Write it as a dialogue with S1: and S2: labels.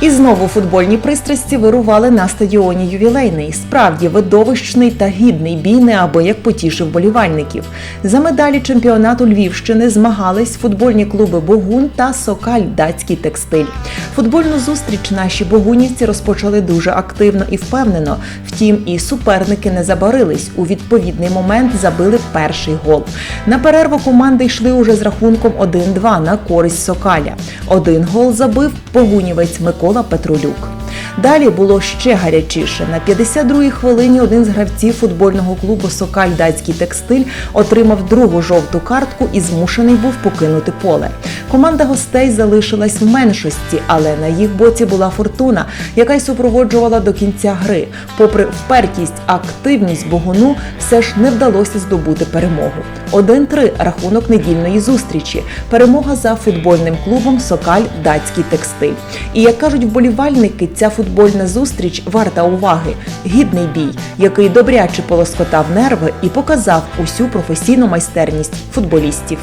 S1: І знову футбольні пристрасті вирували на стадіоні ювілейний. Справді видовищний та гідний бій неабияк потішив болівальників. За медалі чемпіонату Львівщини змагались футбольні клуби Богун та Сокаль Датський текстиль. Футбольну зустріч наші богунівці розпочали дуже активно і впевнено. Втім, і суперники не забарились. У відповідний момент забили перший гол. На перерву команди йшли уже з рахунком 1-2 на користь Сокаля. Один гол забив богунівець Микола Петролюк. Далі було ще гарячіше. На 52-й хвилині один з гравців футбольного клубу Сокаль Датський текстиль отримав другу жовту картку і змушений був покинути поле. Команда гостей залишилась в меншості, але на їх боці була фортуна, яка й супроводжувала до кінця гри. Попри впертість, активність Богуну, все ж не вдалося здобути перемогу. 1-3 рахунок недільної зустрічі. Перемога за футбольним клубом Сокаль Датський текстиль. І як кажуть вболівальники, ця футбольна зустріч варта уваги. Гідний бій, який добряче полоскотав нерви і показав усю професійну майстерність футболістів.